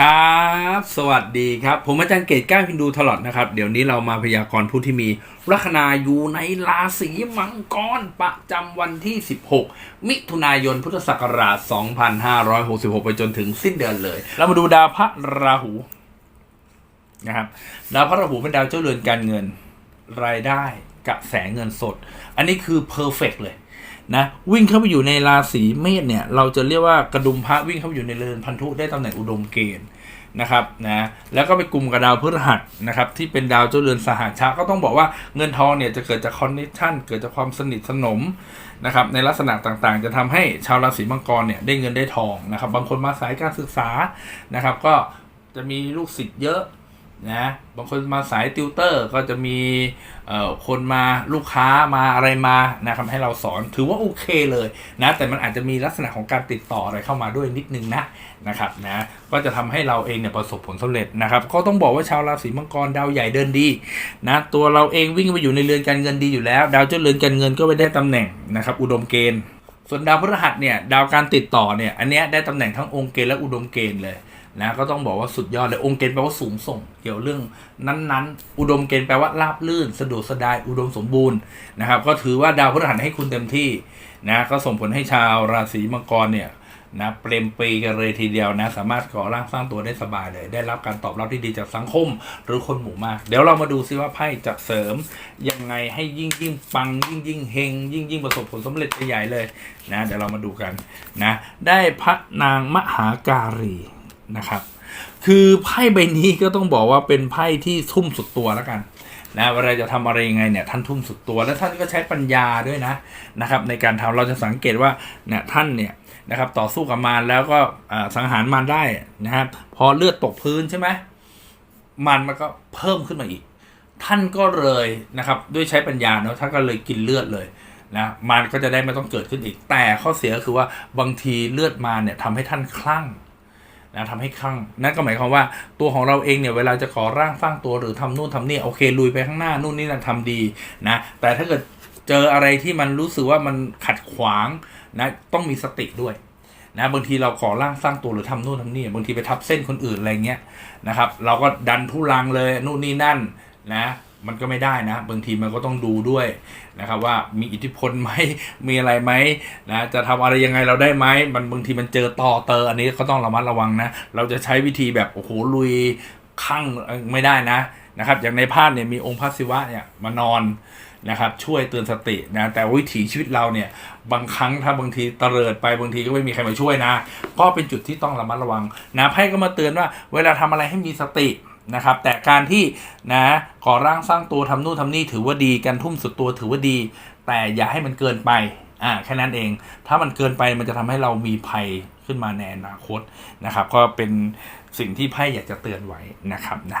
ครับ สวัสดีครับ ผมอาจารย์เกตก้าพินดูตลอดนะครับ เดี๋ยวนี้เรามาพยากรณ์ผู้ที่มีลัคนาอยู่ในราศีมังกรประจำวันที่ 16 มิถุนายนพุทธศักราช 2566 ไปจนถึงสิ้นเดือนเลย เรามาดูดาวพระราหูนะครับดาวพระราหูเป็นดาวเจ้าเรือนการเงินรายได้กระแสเงินสด อันนี้คือเพอร์เฟกเลย นะวิ่งเข้าไปอยู่ในราศีเมษเนี่ยเราจะเรียกว่ากระดุมพระวิ่งเข้าไปอยู่ในเรือนพันธุได้ตำแหน่งอุดมเกณฑ์นะครับนะแล้วก็ไปกลุ่มกับดาวพฤหัสนะครับที่เป็นดาวเจ้าเรือนสหชาก็ต้องบอกว่าเงินทองเนี่ยจะเกิดจากคอนเนคชั่นเกิดจากความสนิทสนมนะครับในลักษณะต่างๆ จะทำให้ชาวราศีมังกรเนี่ยได้เงินได้ทองนะครับบางคนมาสายการศึกษานะครับก็จะมีลูกศิษย์เยอะ นะบางคนมาสายติวเตอร์ก็จะมีคนมาลูกค้ามาอะไรมานะครับให้เราสอนถือว่าโอเคเลยนะแต่มันอาจจะมีลักษณะของการติดต่ออะไรเข้ามาด้วยนิดนึงนะนะครับนะก็จะทำให้เราเองเนี่ยประสบผลสำเร็จนะครับก็ต้องบอกว่าชาวราศีมังกรดาวใหญ่เดินดีนะตัวเราเองวิ่งไปอยู่ในเรือนการเงินดีอยู่แล้ว ดาวเจ้าเรือนการเงินก็ไปได้ตำแหน่งนะครับอุดมเกณฑ์ ส่วนดาวพฤหัสเนี่ยดาวการติดต่อเนี่ยอันเนี้ยได้ตำแหน่งทั้งองค์เกณฑ์และอุดมเกณฑ์เลยนะก็ต้องบอกว่าสุดยอดเลยองค์เกณฑ์แปลว่าสูงส่ง เกี่ยวเรื่องนั้นๆ อุดมเกณฑ์แปลว่าราบลื่น สะดวกสบายอุดมสมบูรณ์นะครับ ก็ถือว่าดาวพฤหัสให้คุณเต็มที่นะก็ส่งผลให้ชาวราศีมังกรเนี่ย นะเปรมปีกันเลยทีเดียวนะสามารถก่อร่างสร้างตัวได้สบายเลย ได้รับการตอบรับที่ดีจากสังคมหรือคนหมู่มาก เดี๋ยวเรามาดูซิว่าไพ่จะเสริม ยังไงให้ยิ่งยิ่งปังยิ่งยิ่งเฮงยิ่งยิ่งประสบผลสำเร็จใหญ่เลยนะเดี๋ยวเรามาดูกันนะได้พระนางมหาการีนะครับ คือไพ่ใบนี้ก็ต้องบอกว่าเป็นไพ่ที่ทุ่มสุดตัวแล้วกันนะเวลาจะทำอะไรยังไงเนี่ยท่านทุ่มสุดตัวและท่านก็ใช้ปัญญาด้วยนะนะครับ ในการทำเราจะสังเกตว่าเนี่ยท่านเนี่ย นะครับต่อสู้กับมารแล้วก็สังหารมารได้นะครับพอเลือดตกพื้นใช่ไหมมันมันก็เพิ่มขึ้นมาอีก ท่านก็เลยนะครับด้วยใช้ปัญญาเนาะท่านก็เลยกินเลือดเลยนะมันก็จะได้ไม่ต้องเกิดขึ้นอีกแต่ข้อเสียก็คือว่าบางทีเลือดมาเนี่ยทำให้ท่านคลั่งนะทำให้คลั่งนั่นก็หมายความว่าตัวของเราเองเนี่ยเวลาจะก่อร่างสร้างตัวหรือทำนู่นทำนี่โอเคลุยไปข้างหน้านู่นนี่นั่นทำดีนะแต่ถ้าเกิด เจออะไรที่มันรู้สึกว่ามันขัดขวางนะต้องมีสติด้วยนะบางทีเราก่อร่างสร้างตัวหรือทำนู่นทำนี่บางทีไปทับเส้นคนอื่นอะไรเงี้ยนะครับ เราก็ดันทุลังเลยนู่นนี่นั่นนะมันก็ไม่ได้นะ บางทีมันก็ต้องดูด้วยนะครับ ว่ามีอิทธิพลไหมมีอะไรไหมนะจะทำอะไรยังไงเราได้ไหมมันบางทีมันเจอต่อเตออันนี้ก็ต้องระมัดระวังนะ เราจะใช้วิธีแบบโอ้โหลุยข้างไม่ได้นะนะครับ อย่างในภาพเนี่ยมีองค์พระศิวะเนี่ยมานอน นะครับช่วยเตือนสตินะแต่วิถีชีวิตเราเนี่ยบางครั้งถ้าบางทีเตลิดไปบางทีก็ไม่มีใครมาช่วยนะ ก็เป็นจุดที่ต้องระมัดระวังนะไพ่ก็มาเตือนว่า เวลาทำอะไรให้มีสตินะครับแต่การที่นะก่อร่างสร้างตัวทำนู่นทำนี่ถือว่าดีการทุ่มสุดตัวถือว่าดี แต่อย่าให้มันเกินไปอ่าแค่นั้นเอง ถ้ามันเกินไปมันจะทำให้เรามีภัยขึ้นมาในอนาคตนะครับ ก็เป็นสิ่งที่ไพ่อยากจะเตือนไว้นะครับนะ